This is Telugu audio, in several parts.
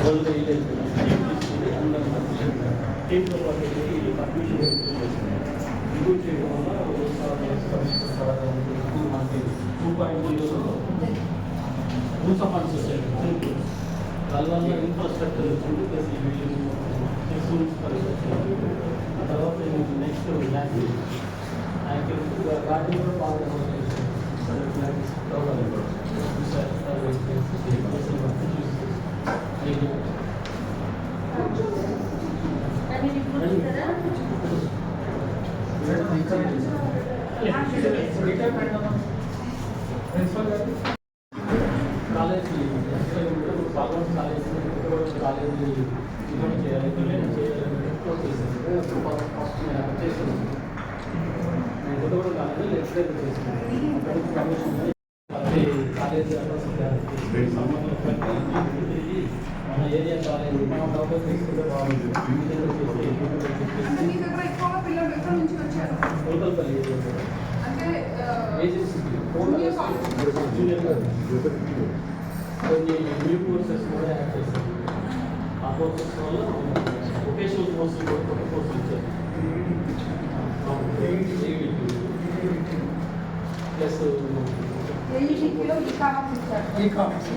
వరల్డ్ రిలీజ్ తీసుకుని అందరం టీంతో పాటు వెళ్ళి పర్మిషన్ ఇంప్రూవ్ చేయడం వల్ల మనకి టూ పాయింట్ జీరోలో రూల్స్ ఆఫ్ ఫండ్స్ వచ్చాయి దానివల్ల ఇన్ఫ్రాస్ట్రక్చర్ వచ్చింది ప్లస్ ఈ బిల్డింగ్ స్కూల్స్ ఆ తర్వాత నెక్స్ట్ ల్యాండ్ ల్యాండ్ గార్డెన్ కూడా బాగా కాలేజీ భగవంత్ కాలేజీ కాలేజీ ఇవ్వడం చేయాలి పిల్లలు చేయాలి ఫస్ట్ చేస్తున్నాను నేను కూడా కాలేజీ లెక్చరర్ చేస్తున్నాను అక్కడికి కమిషన్ అది కాలేజీ సంబంధం మన ఏరియా కాలేజీ మనం డబ్బులు తీసుకుంటే బాగుంది అంటే మీ దగ్గర ఎక్కువగా పిల్లలు ఎక్కడి నుంచి వచ్చారు కోటల్పల్లి ఏరియా అంటే ఆ, ఏజెన్సీ junior college. జూనియర్ కొన్ని న్యూ కోర్సెస్ కూడా యాడ్ చేశారు ఆ కోర్సెస్ వల్ల వొకేషనల్ కోర్సులు కూడా కొత్త కోర్సులు ఇచ్చారు. ప్లస్ ఏఈటీలో ఈ కామర్స్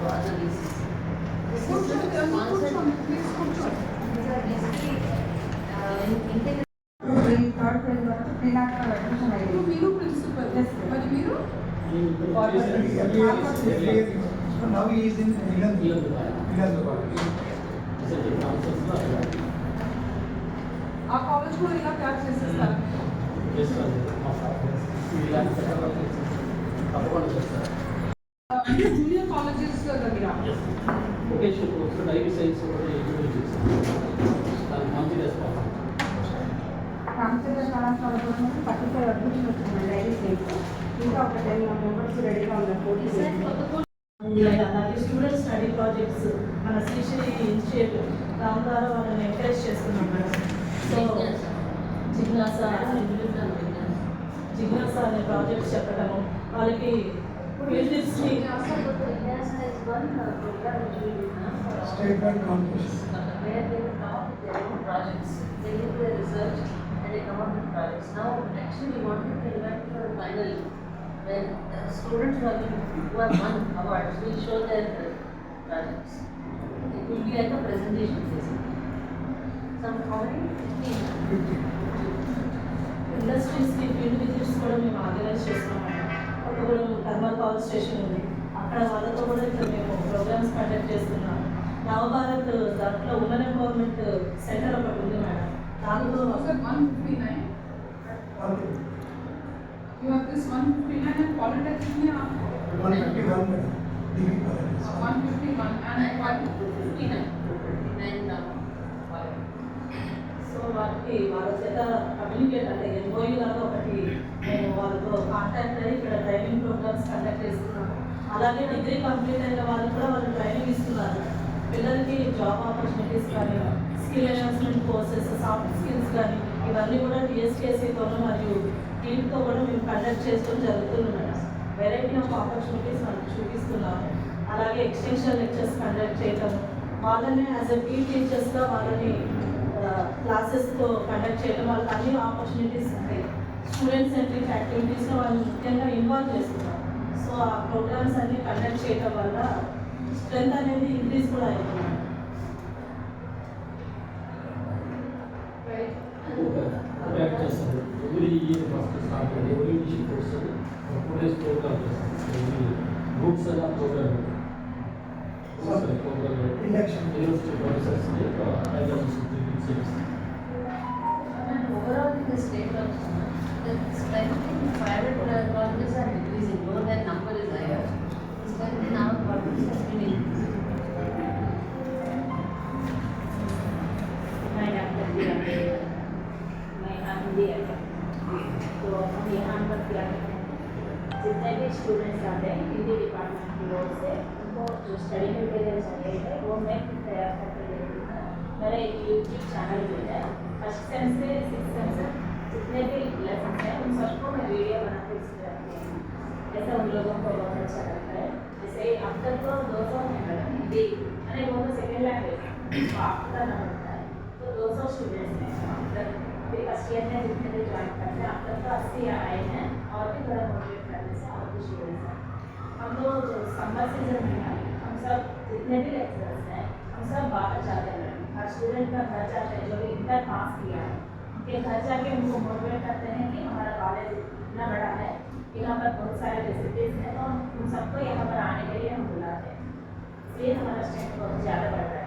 ఇచ్చారు ఈ కామర్స్. ఈ కామర్స్ ఇచ్చారు తర్వాత డైనామిక్స్ కూర్చోండి కూర్చోండి ప్లీజ్ కూర్చోండి థర్డ్ ఫేజ్ వరకు ప్రీనాటల్ అడ్మిషన్ అయ్యింది మీరు ప్రిన్సిపల్ మరి మీరు Now he is in Milan. Milan. ఆ కాలేజ్ కూడా ఇలా తయారు చేసేస్తారు తప్పకుండా చేస్తారు అంటే జూనియర్ కాలేజెస్ దగ్గర. వొకేషనల్ కోర్సు డైరీ సైన్స్ కూడా ఇంక్లూడ్ చేశారు దానికి మంచి రెస్పాన్స్ రామచంద్ర కళాశాల కోసం ఫైవ్ అడ్మిషన్ వచ్చింది డైరీ సైన్స్ ఇంకా ఒక టెన్ మెంబర్స్ రెడీగా ఉన్నారు పోటీ అలాగే స్టూడెంట్ స్టడీ ప్రాజెక్ట్స్ మన శ్రీశ్రీ ఇన్స్టిట్యూట్ దాని ద్వారా వాళ్ళని ఎంకరేజ్ చేస్తున్నాం మేడం. సో జిజ్ఞాస జిజ్ఞాస అనే ప్రాజెక్ట్స్ చెప్పడము వాళ్ళకి field ట్రిప్స్ని State Bank competition. where they will come up with their own projects. They do their research and they come up with projects. Now, actually, we wanted to invite for a final, when uh, students who have, been, who have won awards will show their uh, projects. It will be like a presentation basically. Some comedy, fifteen. ఇండస్ట్రీస్కి field visits కూడా మేము ఆర్గనైజ్ చేస్తున్నాం Kothagudem thermal power station ఉంది. అక్కడ వాళ్ళతో కూడా ఇక్కడ మేము ప్రోగ్రామ్స్ కండక్ట్ చేస్తున్నాం నవభారత్ దాంట్లో ఉమెన్ ఎంపవర్మెంట్ సెంటర్ ఒకటి ఉంది మేడం. దాంట్లో వన్ ఫిఫ్టీ నైన్ వాళ్ళ కమ్యూనికేట్ అంటే ఎన్ఓయూ లాగా ఒకటి మేము వాళ్ళతో కాంటాక్ట్ అయ్యి ఇక్కడ ట్రైనింగ్ ప్రోగ్రామ్స్ కండక్ట్ చేస్తున్నాము. అలాగే డిగ్రీ కంప్లీట్ అయిన వాళ్ళు కూడా వాళ్ళు ట్రైనింగ్ ఇస్తున్నారు. పిల్లలకి జాబ్ ఆపర్చునిటీస్ కానీ skill enhancement courses soft skills కానీ ఇవన్నీ కూడా టీఎస్కేసీతోనూ మరియు టీమ్తో కూడా మేము కండక్ట్ చేయడం జరుగుతున్నాం వెరైటీ ఆఫ్ ఆపర్చునిటీస్ మనకు చూపిస్తున్నాము. అలాగే ఎక్స్టెన్షన్ లెక్చర్స్ కండక్ట్ చేయటం. వాళ్ళని యాజ్ అ టీ టీచర్స్గా వాళ్ళని క్లాసెస్తో కండక్ట్ చేయడం వాళ్ళకి అన్ని ఆపర్చునిటీస్ ఉంటాయి. స్టూడెంట్ సెంట్రిక్ యాక్టివిటీస్లో వాళ్ళు ముఖ్యంగా ఇన్వాల్వ్ చేస్తున్నారు. సో ఆ ప్రోగ్రామ్స్ అన్ని కండక్ట్ చేయడం వల్ల స్ట్రెంత్ అనేది ఇంక్రీజ్ కూడా అవుతుంది. ఎవ్రీ ఇయర్ ఫస్ట్ స్టార్ట్ అయ్యి every issue course two days program groups అలా program And overall in the state also, the strength in private uh, colleges are decreasing, though their number is higher. The strength in our colleges has been increasing. My Dr. Diya. My I'm Diya. हम यहाँ पर क्या जितने भी स्टूडेंट्स आते हैं हिंदी डिपार्टमेंट की ओर से उनको जो स्टडी मटेरियल चाहिए है वो मैं तैयार करके हूँ मेरा एक यूट्यूब चैनल भी है फ़र्स्ट सेम से सिक्स सेम से जितने भी लेसन हैं, उन सबको मैं वीडियो बना के रखती हूँ। जैसे उन लोगों को बहुत अच्छा लगता है। जैसे अब तक तो दो सौ है, मैडम हिंदी अरे वो तो सेकेंड लैंग्वेज तो आपका ना होता है। तो दो सौ स्टूडेंट्स हैं अब तक फिर फ़र्स्ट ईयर में जितने भी ज्वाइन करते हैं अब तक तो अस्सी आए हैं, और भी थोड़ा मोटिवेट करने से और भी स्टूडेंट्स हैं। हम लोग जो समर सीज़न में हम सब जितने भी लेक्चरर्स हैं, हम सब बाहर जाते हैं। हर स्टूडेंट का खर्चा है जो भी इंटर पास किया है। उनके खर्चा के उनको मोटिवेट करते हैं कि हमारा कॉलेज इतना बड़ा है यहाँ पर बहुत सारे फैसिलिटीज़ हैं तो हम उन सबको यहाँ पर आने के लिए हम बुलाते हैं। इसलिए हमारा स्ट्रेंथ बहुत ज़्यादा बढ़ रहा है।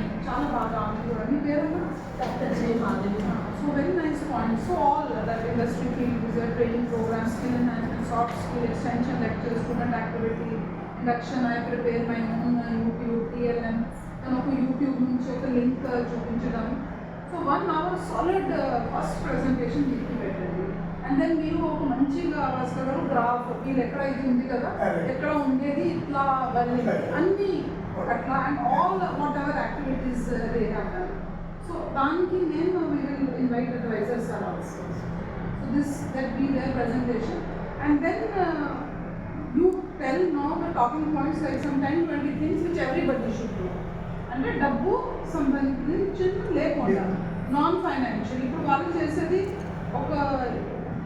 చాలా బాగా ఆమె మీ పేరు doctor J Madhavi. So very nice point so all that industry field training program skill enhancement soft skill extension lecture student activity induction I prepare my own YouTube TLM ఒక యూట్యూబ్ నుంచి ఒక లింక్ చూపించడం so one hour solid first presentation మీకు పెట్టండి. అండ్ దెన్ మీరు ఒక మంచిగా వస్తారు గ్రాఫ్ మీరు ఎక్కడ ఇది ఉంది కదా. ఎక్కడ ఉండేది? ఇట్లా వెళ్ళింది. అన్ని అట్లా and all whatever activities they have done so దానికి నేను we will invite advisors are also so this that be there presentation and then you tell no the talking points like some time twenty things which everybody should do అంటే డబ్బు సంబంధించింది లేకుండా నాన్ ఫైనాన్షియల్ ఇప్పుడు వాళ్ళు చేసేది ఒక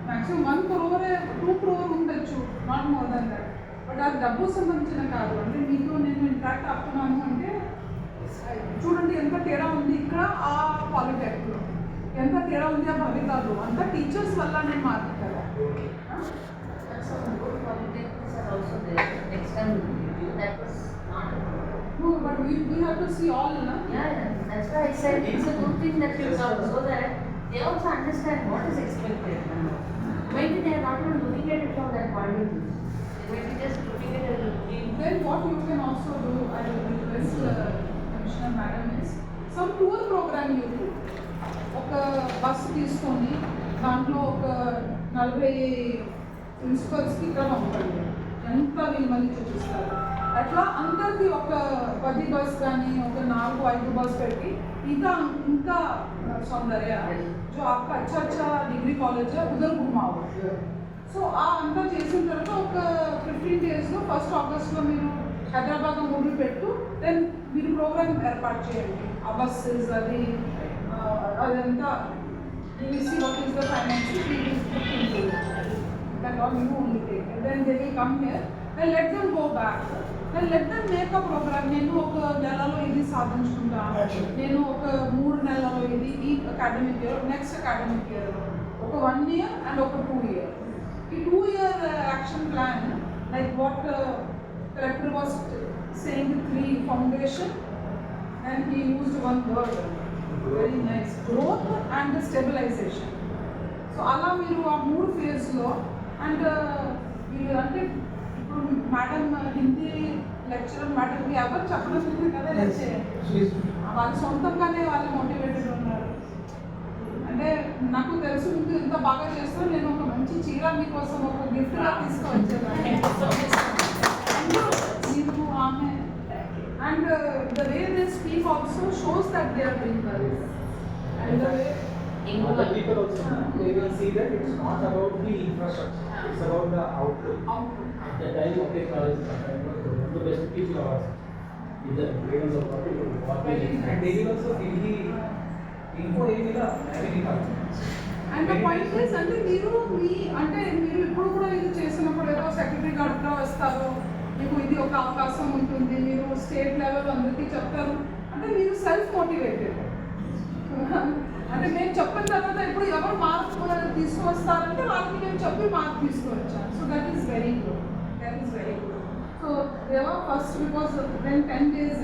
maximum one crore two crore ఉండొచ్చు not more than that but అది డబ్బు సంబంధించిన కాదు అంటే మీతో నేను ఇంట్రాక్ట్ అవుతున్నాను అంటే చూడండి ఎంత తేడా ఉంది ఇక్కడ ఆ పాలిటెక్లో ఎంత తేడా ఉంది ఆ భవితాలు అంతా టీచర్స్ వల్ల నేను మారుతుంది కదా Some good polytechnics are also there. Next time that was not a problem. But we we have to see all నా Yeah, yeah, that's why I said it's a good thing that you come so that they also understand what is expected. Maybe they are not even looking at it from that point of view. Then what you can also do, I will request uh, Commissioner Madam is, some tour program you do. ఒక బస్సు తీసుకొని దాంట్లో ఒక నలభై ప్రిన్సిపల్స్కి ఇక్కడ పంపండి ఎంత వీళ్ళు మళ్ళీ చూపిస్తారు అట్లా అందరికీ ఒక పది బస్ కానీ ఒక నాలుగు ఐదు బస్ పెట్టి ఇంకా ఇంకా సౌందర్య जो आपका अच्छा अच्छा डिग्री कॉलेज है उधर घुमाओ సో ఆ అంతా చేసిన తర్వాత ఒక ఫిఫ్టీన్ డేస్లో ఫస్ట్ ఆగస్ట్లో మీరు హైదరాబాద్ మొదలు పెట్టు దెన్ మీరు ప్రోగ్రామ్ ఏర్పాటు చేయండి. ఆ బస్సెస్ అది అదంతా see what is the take then they will come here then let them go back then let them make a program నేను ఒక నెలలో ఇది సాధించుకుంటా. నేను ఒక మూడు నెలలలో ఇది ఈ academic year next academic year ఒక వన్ ఇయర్ అండ్ ఒక టూ ఇయర్ ఈ two year action plan like what collector was saying three foundation and he used one word very nice growth and stabilization so అలా మీరు ఆ మూడు ఫేజ్లో అండ్ మీరు అంటే ఇప్పుడు మేడం హిందీ లెక్చరర్ మేడంకి ఎవరు చెప్పడం కదా వాళ్ళ సొంతంగానే వాళ్ళు మోటివేటెడ్ ఉన్నారు. అంటే నాకు తెలుసు మీకు ఇంత బాగా చేస్తాను నేను ఒక మంచి చీర మీకోసం ఒక గిఫ్ట్గా తీసుకొచ్చాను మీరు ఆమె and the way they speak also shows that they are doing well and the way Other people also, they will see that it's not about the infrastructure, it's about the outlook. At the time of the college, the best teaching awards. ఇద్దరు freedoms of And they will also give the info area having it and point is అంటే మీరు మీ అంటే మీరు ఇప్పుడు కూడా ఇది చేసినప్పుడు ఏదో సెక్రటరీ గార్డ్గా వస్తారు మీకు ఇది ఒక అవకాశం ఉంటుంది మీరు స్టేట్ లెవెల్ అందరికీ చెప్తారు. అంటే మీరు సెల్ఫ్ మోటివేటెడ్ అంటే మేము చెప్పిన తర్వాత ఇప్పుడు ఎవరు మార్క్ తీసుకొస్తారంటే వాళ్ళకి మేము చెప్పి mark తీసుకువచ్చాం so that is very good that is very good so దేవా first because then ten days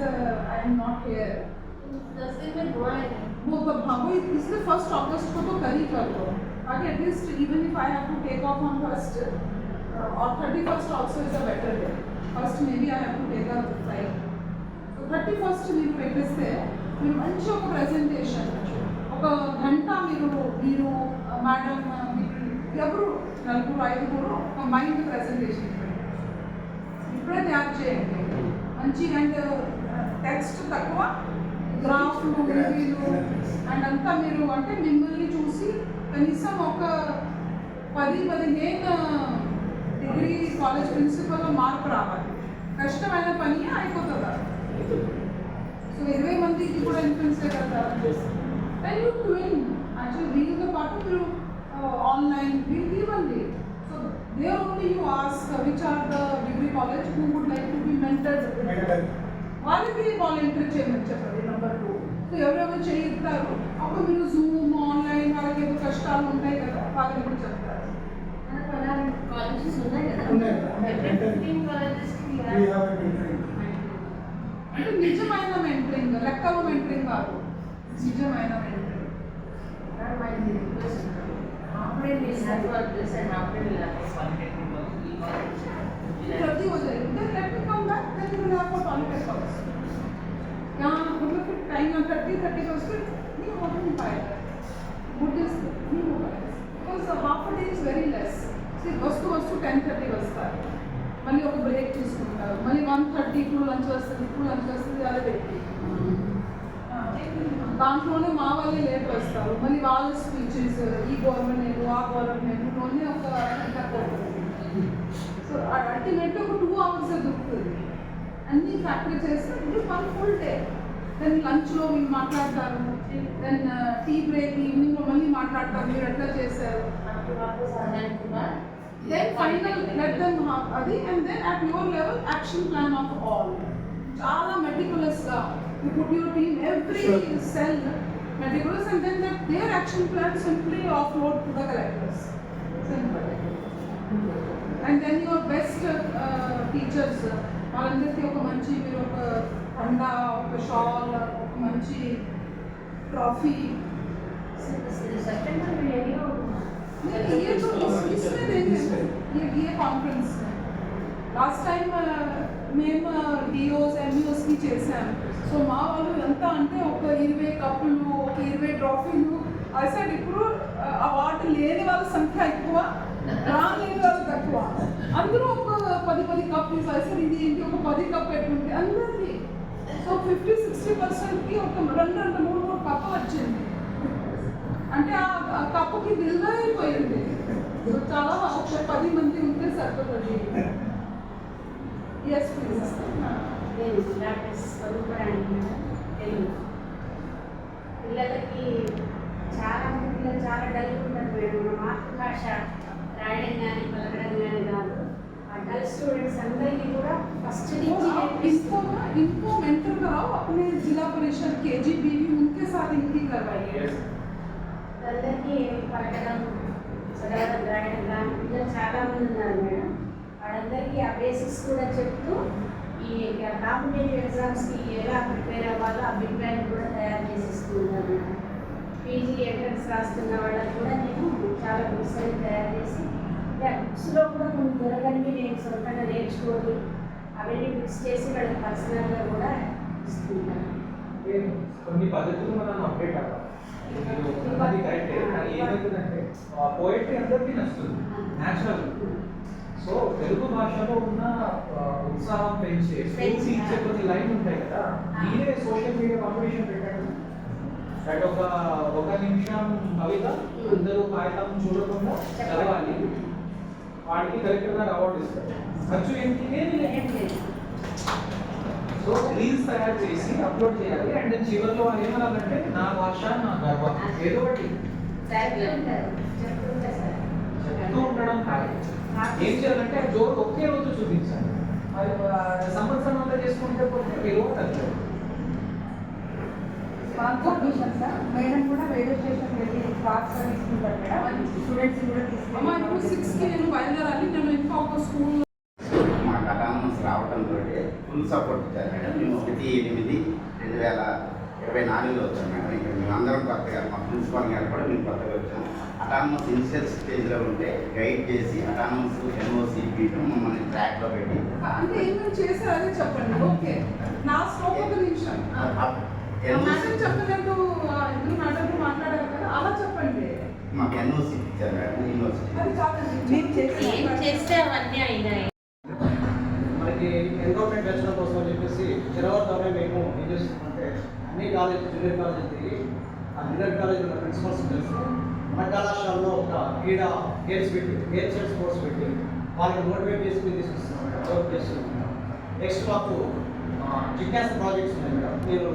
I'm not here दस दिन में हुआ है वो हाँ वो इसलिए फर्स्ट अगस्त को तो कर ही कर दो ताकि at least even if I have to take off on first और thirty first also is a better day first maybe I have to take a flight so thirty first మీరు పెట్టేస్తే మీరు మంచి ఒక ప్రెజెంటేషన్ ఒక గంట మీరు మీరు మేడం మీరు ఎవరు నలుగురు ఐదుగురు ఒక మైండ్ ప్రెజెంటేషన్ ఇప్పుడే తయారు చేయండి మంచి అండ్ టెక్స్ట్ తక్కువ గ్రాఫ్లు మూవీలు అండ్ అంతా మీరు అంటే మిమ్మల్ని చూసి కనీసం ఒక పది పదిహేను డిగ్రీ కాలేజ్ ప్రిన్సిపల్లో మార్పు రావాలి. కష్టమైన పని అయిపోతుందా? సో ఇరవై మందికి కూడా ఇన్ఫ్లుయెన్స్ కదా యూ ట్విన్ యాక్చువల్లీ వీళ్ళతో పాటు మీరు uh, ఆన్లైన్ వీళ్ళు ఇవ్వండి. So they only you ask which are the degree college who would like to be mentored వాళ్ళకి వాలంటీర్ చేయమని చెప్పండి నెంబర్ టూ సో ఎవరెవరు చేయిస్తారు? అప్పుడు మీరు జూమ్ ఆన్లైన్ వాళ్ళకి ఏదో కష్టాలు ఉంటాయి కదా వాళ్ళకి కూడా చెప్తారు? colleges ఉన్నాయి కదా. అంటే నిజమైన మెంటరింగ్ లెక్కల మెంటరింగ్ కాదు. నిజమైన మెంటరింగ్ That might అంతా నువ్వు నాకు పనులు పెట్టుకోవచ్చు నా టైం థర్టీ థర్టీకి వస్తే నీ హోటల్ పాయల్ నీ because half a day is very less వస్తూ వస్తూ టెన్ థర్టీ వస్తారు మళ్ళీ ఒక బ్రేక్ తీసుకుంటారు మళ్ళీ వన్ థర్టీ ఇప్పుడు లంచ్ వస్తుంది ఇప్పుడు లంచ్ వస్తుంది అలా పెట్టి దాంట్లోనే మా వాళ్ళే లేట్ వస్తారు మళ్ళీ వాళ్ళ స్పీచెస్ ఈ గవర్నమెంట్ ఆ గవర్నమెంట్ ఓన్లీ ఒక గంట పోతుంది సో అల్టిమేట్గా ఒక టూ అవర్స్ దొరుకుతుంది అన్ని ఫ్యాక్టరీ చేస్తే it one full day then లంచ్లో మీరు మాట్లాడతారు దెన్ టీ బ్రేక్ ఈవినింగ్లో మళ్ళీ మాట్లాడతారు మీరు ఎట్లా చేశారు? దెన్ ఫైనల్ లెట్ దెన్ అది and then at your level action plan of all చాలా మెటికులస్గా you put your team every cell meticulous and then that their action plan simply offload to the collectors simple and then your best teachers వాళ్ళకి ఒక మంచి మీరు ఒక పండ ఒక షాల్ ఒక మంచి ట్రాఫీ. కాన్ఫరెన్స్ లాస్ట్ టైం మేము డిఓస్ ఎంఈఓస్కి చేసాం సో మా వాళ్ళు ఎంత అంటే ఒక ఇరవై కప్పులు ఒక ఇరవై ట్రాఫీలు. అసలు ఇప్పుడు వాటి లేని వాళ్ళ సంఖ్య ఎక్కువ రాని వాళ్ళు తక్కువ. అందరూ ఒక పది పది కప్ అసలు ఇది ఏంటి? ఒక పది కప్ ఎట్లుంది అందరిది. సో ఫిఫ్టీ సిక్స్టీ పర్సెంట్కి ఒక రెండు రెండు మూడు మూడు కప్పు వచ్చింది. అంటే ఆ కప్పుకి బిల్లు అయిపోయింది. సో చాలా ఒక పది మంది ఉంటే సరిపోతుంది. ఎస్ ప్లీజ్ పిల్లలకి చాలా మంది చాలా డల్ ఉంటారు మేడం. మన మాతృభాష రాయడం కానీ పలకడం కానీ కాదు. ఆ డల్ స్టూడెంట్స్ అందరికీ కూడా ఫస్ట్ నుంచి इनको నేర్పిస్తున్నాం ना इनको मेंटर कराओ अपने जिला परिषद के जी बी उनके साथ इनकी करवाइए అందరికీ పలకడం చదవడం రాయడం కానీ పిల్లలు చాలా మంది ఉన్నారు మేడం వాళ్ళందరికీ ఆ బేసిక్స్ కూడా చెప్తూ ఈ కాంపిటేటివ్ ఎగ్జామ్స్కి ఎలా ప్రిపేర్ అవ్వాలో ఆ బిగ్ బ్యాంక్ కూడా తయారు చేసి ఇస్తున్నాను మేడం పీజీ ఎంట్రన్స్ రాస్తున్న వాళ్ళకి కూడా నేను చాలా బుక్స్ అన్ని తయారు చేసి బుక్స్లో కూడా కొన్ని దొరకనివి నేను సొంతంగా నేర్చుకొని అవన్నీ మిక్స్ చేసి వాళ్ళకి పర్సనల్గా కూడా ఇస్తున్నాను. కొన్ని పద్ధతులు మనం అప్డేట్ అవ్వాలి. అది కరెక్టే కానీ ఏమవుతుందంటే పోయిటరీ అందరికీ నచ్చుతుంది న్యాచురల్ సో తెలుగు భాషలో ఉన్న ఉత్సాహం పెంచే స్కూల్స్ ఇచ్చే కొన్ని లైన్ ఉంటాయి కదా మీరే సోషల్ మీడియా కాంపిటీషన్ పెట్టండి. ఒక ఒక నిమిషం కవిత అందరూ కాగితం చూడకుండా చదవాలి. వాడికి కరెక్ట్గా అవార్డు ఇస్తారు ఖర్చు ఏంటి? సో రీల్స్ తయారు చేసి అప్లోడ్ చేయాలి. అండ్ చివరిలో వాళ్ళు ఏమనాలంటే నా భాష నా గర్వం. ఏదో ఒకటి. చెప్తూ ఉండడం కాదు. ఏం చేయాలంటే ఆ జోక్ ఒకే రోజు చూపించాలి. మరి సంవత్సరం అంతా చేసుకుంటే పోతే విలువ తగ్గదు. Admission sir. మేడం కూడా రైల్వే స్టేషన్ వెళ్ళి క్లాస్ తీసుకుంటారు మేడం. స్టూడెంట్స్ కూడా అమ్మ ఇప్పుడు సిక్స్కి నేను బయలుదేరాలి. నేను ఇంకా ఒక స్కూల్ మాకు అటానమస్ రావడంతో ఫుల్ సపోర్ట్ ఇచ్చారు మేడం. మేము ఒకటి ఎనిమిది రెండు వేల ఇరవై నాలుగులో వచ్చాం మేడం. ఇక్కడ మేము అందరం కొత్తగా మా ప్రిన్సిపాల్ గారు కూడా మేము కొత్తగా వచ్చాము అటానమస్ ఇనిషియల్ స్టేజ్లో ఉంటే గైడ్ చేసి అటానమస్ ఎన్ఓసి పీఠం మమ్మల్ని ట్రాక్లో పెట్టి అంటే ఏమేమి చేశారు అదే చెప్పండి. ఓకే. నా స్టోప్ ఒక నిమిషం. ఎన్ఓసి మాకు ఎన్ఓసి ఇచ్చారు మేడం అయినాయి? మనకి ఎన్రోల్మెంట్ పెంచడం కోసం అని చెప్పేసి జనవరిలోనే మేము ఏం చేస్తున్నామంటే అన్ని కాలేజ్ జూనియర్ కాలేజ్ తిరిగి ఆ జూనియర్ కాలేజ్ ఉన్న ప్రిన్సిపల్స్ తెలుసు మన కళాశాలలో ఒక క్రీడా గేమ్స్ పెట్టి గేమ్స్ అండ్ స్పోర్ట్స్ పెట్టి వాళ్ళని మోటివేట్ చేసి మేము తీసుకొస్తున్నాం మేడం వర్క్ చేస్తున్నాం నెక్స్ట్ మాకు జిజ్ఞాస ప్రాజెక్ట్స్ ఉన్నాయి మేడం నేను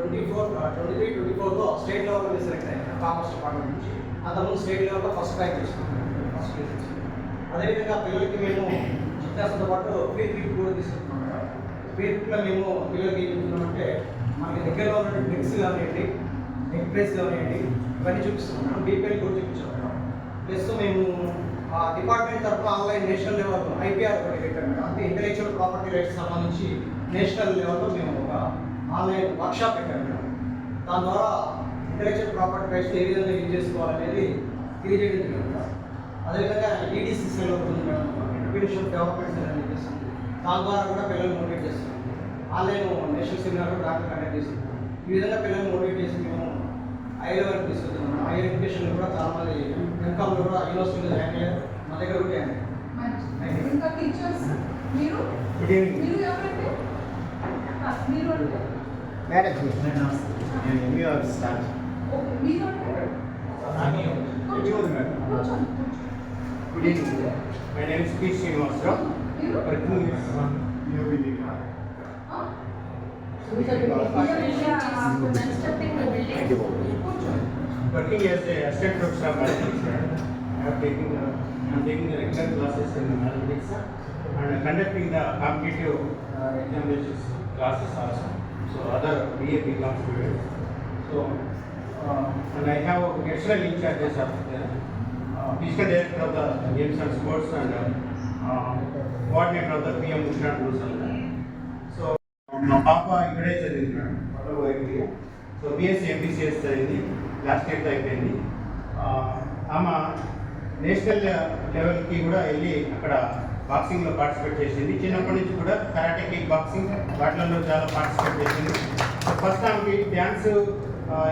twenty four twenty three twenty ఫోర్లో స్టేట్ లెవెల్లో సెలెక్ట్ అయ్యాను. కామర్స్ డిపార్ట్మెంట్ నుంచి. అంతకుముందు స్టేట్ లెవెల్లో ఫస్ట్ ర్యాంక్ తీసుకున్నాను. ఫస్ట్ ప్లేస్ తీసుకున్నాను అదేవిధంగా పిల్లలకి మేము జిజ్ఞాసతో పాటు పీర్ గ్రూప్ కూడా తీసుకుంటున్నాం మేడం. పీర్ గ్రూప్లో మేము పిల్లలకి ఏం చెప్తున్నామంటే మనకి దగ్గరలో ఉన్న మిక్స్ కానివ్వండి నెక్ ప్లేస్ కానివ్వండి ఇవన్నీ చూపిస్తున్నాం బీపీఎల్ కూడా చూపించాం మేడం. ప్లస్ మేము ఆ డిపార్ట్మెంట్ తరఫున ఆన్లైన్ నేషనల్ లెవెల్ ఐపీఆర్ కూడా పెట్టాం మేడం. అంటే ఇంటలెక్చువల్ ప్రాపర్టీ రైట్స్ సంబంధించి నేషనల్ లెవెల్లో మేము ఒక ఆన్లైన్ వర్క్షాప్ పెట్టాం మేడం. దాని ద్వారా ఇంటలెక్చువల్ ప్రాపర్టీ రైట్స్ ఏ విధంగా యూజ్ చేసుకోవాలనేది తెలియజేయడం జరిగింది. అదేవిధంగా E ఈడీసీసీలో ఉంటుంది మేడం. ఎంటర్ప్రీనర్షిప్ డెవలప్మెంట్ సెల్ అని చెప్పేసి. ఉంది. దాని ద్వారా కూడా పిల్లల్ని మోటివేట్ చేస్తున్నాం ఆన్లైన్ నేషనల్ సెమినార్ కూడా దాంట్లో కండక్ట్ చేస్తున్నాం ఈ విధంగా పిల్లల్ని మోటివేట్ చేసి మేము హైయర్ వరకు తీసుకెళ్తున్నాం హైయర్ ఎడ్యుకేషన్లో కూడా చాలా మంది ఎంకామ్లో కూడా యూనివర్సిటీలో జాయిన్ అయ్యారు. మా దగ్గర కూడా జాయిన్ అయ్యారు. ఇంకా టీచర్స్ మీరు? మీరు ఎవరండి? ఆ, మీరు అంటే ম্যাডাম এমনি আর start Good evening. My name is P. Srinivasra. Working as a assistant of mathematics, I uh, I am taking the regular classes in mathematics and conducting the competitive uh, examinations classes also. So other BA BCom students. So, uh, and I have external in charges of the uh, physical director of the games and sports and uh, coordinator of the PM Ushan Rusal. So, మా పాప ఇక్కడే చదివింది మేడం పదవ వైపు సో బిఎస్సీ ఎంపీసీఎస్ చదివింది లాస్ట్ ఇయర్తో అయిపోయింది ఆ, ఆమె నేషనల్ లెవెల్కి కూడా వెళ్ళి అక్కడ బాక్సింగ్లో పార్టిసిపేట్ చేసింది. చిన్నప్పటి నుంచి కూడా కరాటే కిక్ బాక్సింగ్ వాటిలలో చాలా పార్టిసిపేట్ చేసింది. ఫస్ట్ ఆమెకి డ్యాన్స్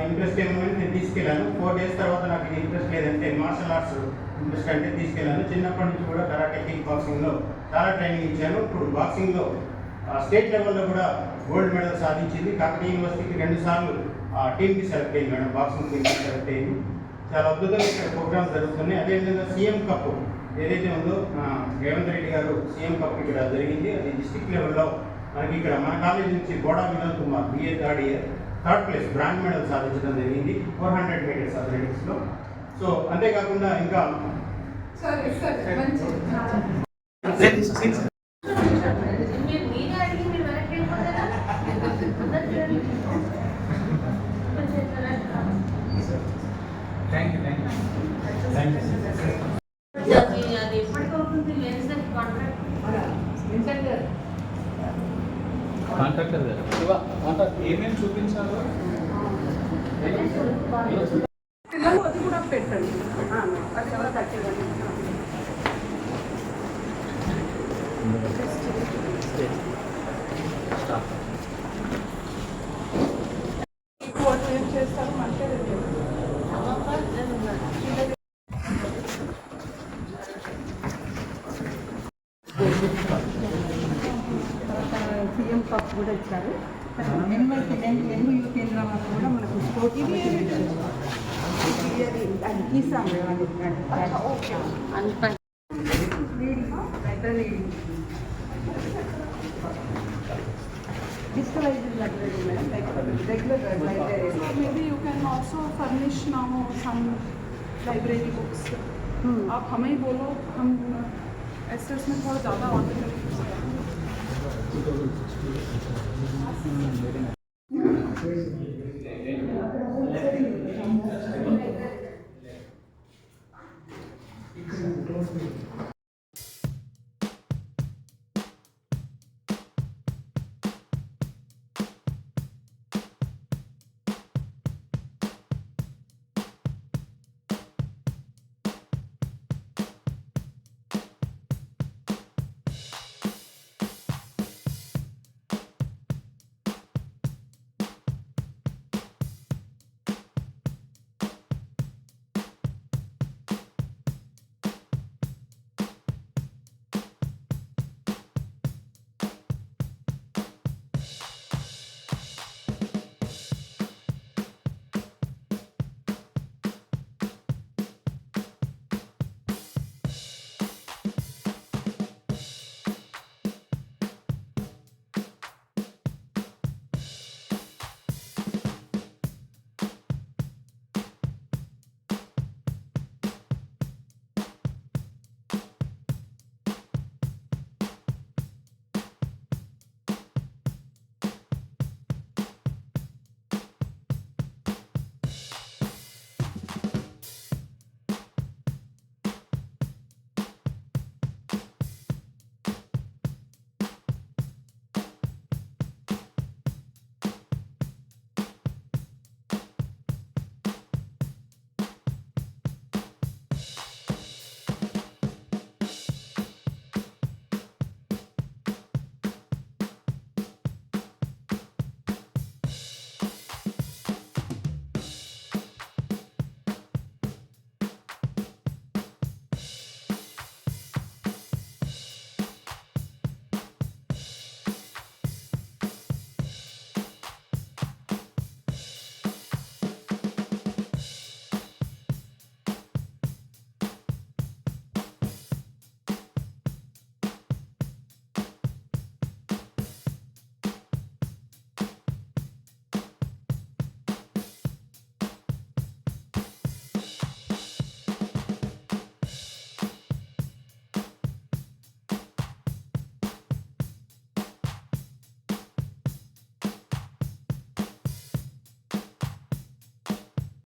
ఇంట్రెస్ట్ ఏమని నేను తీసుకెళ్ళాను. ఫోర్ డేస్ తర్వాత నాకు ఇది ఇంట్రెస్ట్ లేదంటే మార్షల్ ఆర్ట్స్ ఇంట్రెస్ట్ అంటే తీసుకెళ్ళాను. చిన్నప్పటి నుంచి కూడా కరాటే కిక్ బాక్సింగ్లో చాలా ట్రైనింగ్ ఇచ్చాను. ఇప్పుడు బాక్సింగ్లో స్టేట్ లెవెల్లో కూడా గోల్డ్ మెడల్ సాధించింది. కాకతీయ యూనివర్సిటీకి రెండు సార్లు ఆ, టీంకి సెలెక్ట్ అయింది మేడం. బాక్సింగ్ టీంకి సెలెక్ట్ అయింది చాలా అద్భుతంగా ఇక్కడ ప్రోగ్రామ్స్ జరుగుతున్నాయి. అదేవిధంగా సీఎం కప్ ఏదైతే ఉందో రేవంత్ రెడ్డి గారు సీఎం కప్ ఇక్కడ జరిగింది అది డిస్టిక్ లెవెల్లో మనకి ఇక్కడ మన కాలేజ్ నుంచి Boda Vinod Kumar BA third year third place bronze medal సాధించడం జరిగింది ఫోర్ హండ్రెడ్ మీటర్స్ అథ్లెటిక్స్లో. సో అంతేకాకుండా ఇంకా ఎన్వైకి ఎన్వై కేంద్రం వల్ల కూడా మనకు స్పోర్ట్స్ అది తీసాం మేడం అంత leading digitalized library madam like regular library maybe you can also furnish now some library books. आप हमें ही बोलो हम ऐसे उसमें थोड़ा ज़्यादा ऑर्डर Praise the Lord.